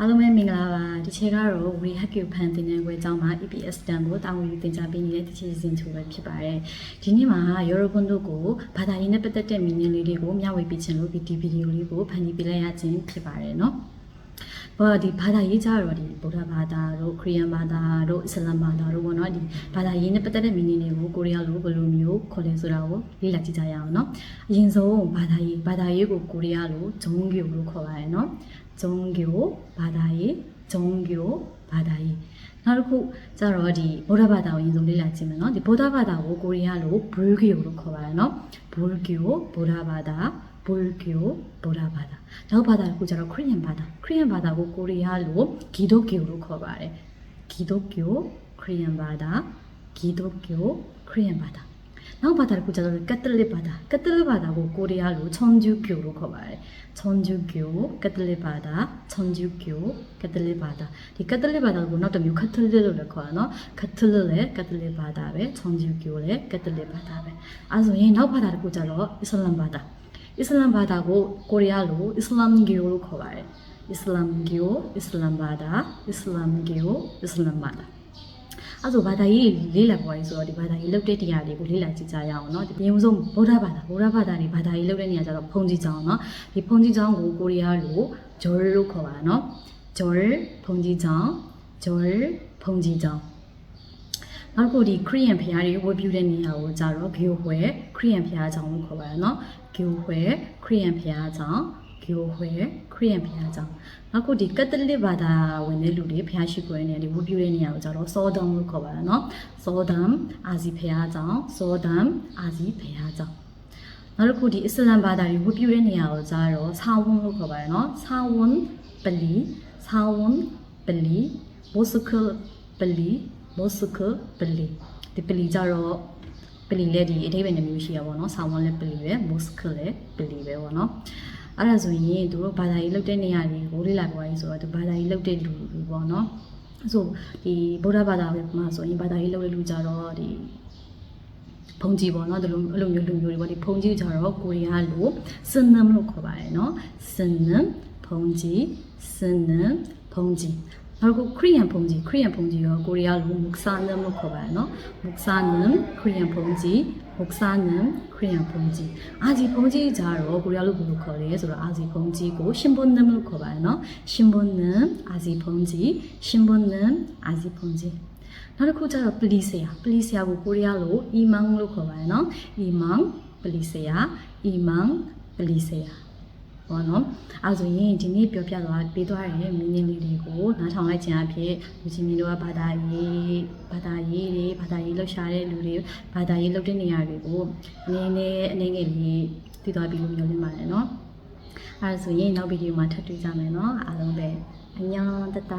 အားလုံးပဲမင်္ဂလာပါဒီချက်ကတော့ We Hack You ဖန်တင်တဲ့ဝယ်ကြောင်းမှာ EPS တန်ကိုတာဝန်ယူတင် जा ပေးနေတဲ့ဒီချက်စီစဉ်ချိုပဲဖြစ်ပါတယ်ဒီနေ့မှာယောရကွန်တို့ကိုဘာသာရေးနဲ့ပတ်သက်တဲ့မီနင်းလေးတွေကိုမျှဝေပေးခြင်းလို့ဒီဒီဗီဒီယိုလေးကိုဖန်တီးပေးလိုက်ရခြင်းဖြစ်ပါတယ်เนาะဘာဒီဘာသာရေးကြတော့ဒီဗုဒ္ဓဘာသာတို့ခရစ်ယာန်ဘာသာတို့အစ္စလာမ်ဘာသာတို့ပေါ့နော်ဒီဘာသာရေးနဲ့ပတ်သက်တဲ့မီနင်းတွေကိုကိုရီးယားလိုဘယ်လိုမျိုးခေါ်လဲဆိုတာကိုလေ့လာကြည့်ကြရအောင်เนาะအရင်ဆုံးဘာသာရေးဘာသာရေးကိုကိုရီးယားလိုဂျုံဂီလို့ခေါ်ပါတယ်เนาะ 종교ဘာသာရေးဂျုံဂီကိုဘာသာရေးနောက်တစ်ခုကျတော့ဒီဗုဒ္ဓဘာသာကိုအရင်ဆုံးလေ့လာကြည့်မယ်เนาะဒီဗုဒ္ဓဘာသာကိုကိုရီးယားလိုဘူဂီယိုလို့ခေါ်ပါတယ်เนาะဘူဂီယိုဗုဒ္ဓဘာသာဘူဂီယိုဗုဒ္ဓဘာသာနောက်ဘာသာတစ်ခုကျတော့ခရစ်ယာန်ဘာသာခရစ်ယာန်ဘာသာကိုကိုရီးယားလိုဂီဒိုဂီယိုလို့ခေါ်ပါတယ်ဂီဒိုဂီယိုခရစ်ယာန်ဘာသာဂီဒိုဂီယိုခရစ်ယာန်ဘာသာ နောက်ဘာသာတစ်ခုကျတော့ကက်သလစ်ဘာသာကက်သလစ်ဘာသာကိုကိုရီးယားလိုချွန်ဂျူကျိုလို့ခေါ်ပါတယ်ချွန်ဂျူကျိုကက်သလစ်ဘာသာချွန်ဂျူကျိုကက်သလစ်ဘာသာဒီကက်သလစ်ဘာသာကိုနောက်တစ်မျိုးကက်သလစ်လို့လည်းခေါ်တာနော်ကက်သလစ်လည်းကက်သလစ်ဘာသာပဲချွန်ဂျူကျိုလည်းကက်သလစ်ဘာသာပဲအဲဆိုရင်နောက်ဘာသာတစ်ခုကျတော့အစ္စလမ်ဘာသာအစ္စလမ်ဘာသာကိုကိုရီးယားလိုအစ္စလမ်ဂီယိုလို့ခေါ်ပါတယ်အစ္စလမ်ဂီယိုအစ္စလမ်ဘာသာအစ္စလမ်ဂီယိုအစ္စလမ်ဘာသာ အဲ့ဆိုဘာသာရေးလေးလာပေါ်ရေးဆိုတော့ဒီဘာသာရေးလုတ်တဲ့တရားတွေကိုလေးလာကြည့်ကြရအောင်เนาะဒီအရင်ဆုံးဗုဒ္ဓဘာသာဗုဒ္ဓဘာသာတွေဘာသာရေးလုတ်တဲ့နေရာကျတော့ဘုံကြီးကျောင်းเนาะဒီဘုံကြီးကျောင်းကိုကိုရီးယားလိုဂျော်လို့ခေါ်ပါเนาะဂျော်ဘုံကြီးကျောင်းဂျော်ဘုံကြီးကျောင်းနောက်တစ်ခုဒီခရီးယန်ဖရားတွေဝတ်ပြုတဲ့နေရာကိုကြတော့ဂီယိုဟွဲခရီးယန်ဖရားကျောင်းလို့ခေါ်ပါတယ်เนาะဂီယိုဟွဲခရီးယန်ဖရားကျောင်း ဂီယိုခွဲရယ်ခရစ်ယာန်ဘုရားကျောင်းနောက်ခုဒီကက်သလစ်ဘာသာဝင်တဲ့လူတွေဘုရားရှိခိုးတဲ့နေရာတွေဝတ်ပြုတဲ့နေရာကိုကျတော့ဆောဒမ်လို့ခေါ်ပါလားနော်ဆောဒမ်အာဇီဘုရားကျောင်းဆောဒမ်အာဇီဘုရားကျောင်းနောက်တစ်ခုဒီအစ္စလမ်ဘာသာတွေဝတ်ပြုတဲ့နေရာကိုကြားတော့ဆာဝန်လို့ခေါ်ပါတယ်နော်ဆာဝန်ပလီဆာဝန်ပလီဘိုစကပလီဘိုစကပလီဒီပလီကြတော့ပလီလည်းဒီအထိပ္ပယ်နှမျိုးရှိရပါတော့နော်ဆာဝန်လည်းပလီပဲဘိုစကလည်းပလီပဲပေါ့နော် အဲ့ဒါဆိုရင်သူတို့ဘာသာရေးလုပ်တဲ့နေရာတွေကိုလေ့လာပွားရေးဆိုတော့သူဘာသာရေးလုပ်တဲ့လူတွေပေါ့နော်ဆိုဒီဗုဒ္ဓဘာသာမှာဆိုရင်ဘာသာရေးလုပ်တဲ့လူကြတော့ဒီဖုန်ကြီးပေါ့နော်ဒီလိုအဲ့လိုမျိုးလူမျိုးတွေပေါ့ဒီဖုန်ကြီးကြတော့ကိုရီးယားလိုစင်နမ်လို့ခေါ်ပါတယ်နော်စင်နမ်ဖုန်ကြီးစင်နမ်ဖုန်ကြီး နောက်တစ်ခုခရီးယန်ဘုံကြီးခရီးယန်ဘုံကြီးရောကိုရီးယားလိုမုခ်ဆာနမ်လို့ခေါ်ပါတယ်နော်မုခ်ဆာနမ်ခရီးယန်ဘုံကြီးမုခ်ဆာနမ်ခရီးယန်ဘုံကြီးအာဇီဘုံကြီးကြတော့ကိုရီးယားလိုဘယ်လိုခေါ်လဲဆိုတော့အာဇီဘုံကြီးကိုရှင်ဘွန်နမ်လို့ခေါ်ပါတယ်နော်ရှင်ဘွန်နမ်အာဇီဘုံကြီးရှင်ဘွန်နမ်အာဇီဘုံကြီးနောက်တစ်ခုကျတော့ပလီဆရာပလီဆရာကိုကိုရီးယားလိုအီမန်လို့ခေါ်ပါတယ်နော်အီမန်ပလီဆရာအီမန်ပလီဆရာ ဘောနော်အဲဆိုရင်ဒီနေ့ပြောပြသွားပေးသွားတဲ့မင်းင်းလေးတွေကိုနားထောင်လိုက်ခြင်းအဖြစ်လူချင်းမျိုးတို့ကဘာသာရေးဘာသာရေးတွေဘာသာရေးလှူရှာတဲ့လူတွေဘာသာရေးလှုပ်တဲ့နေရာတွေကိုအနေနဲ့အနေငယ်လေးသိသွားပြီလို့ပြောနေပါတယ်နော်အဲဆိုရင်နောက်ဗီဒီယိုမှာထပ်တွေ့ကြမယ်နော်အားလုံးပဲအညောတတ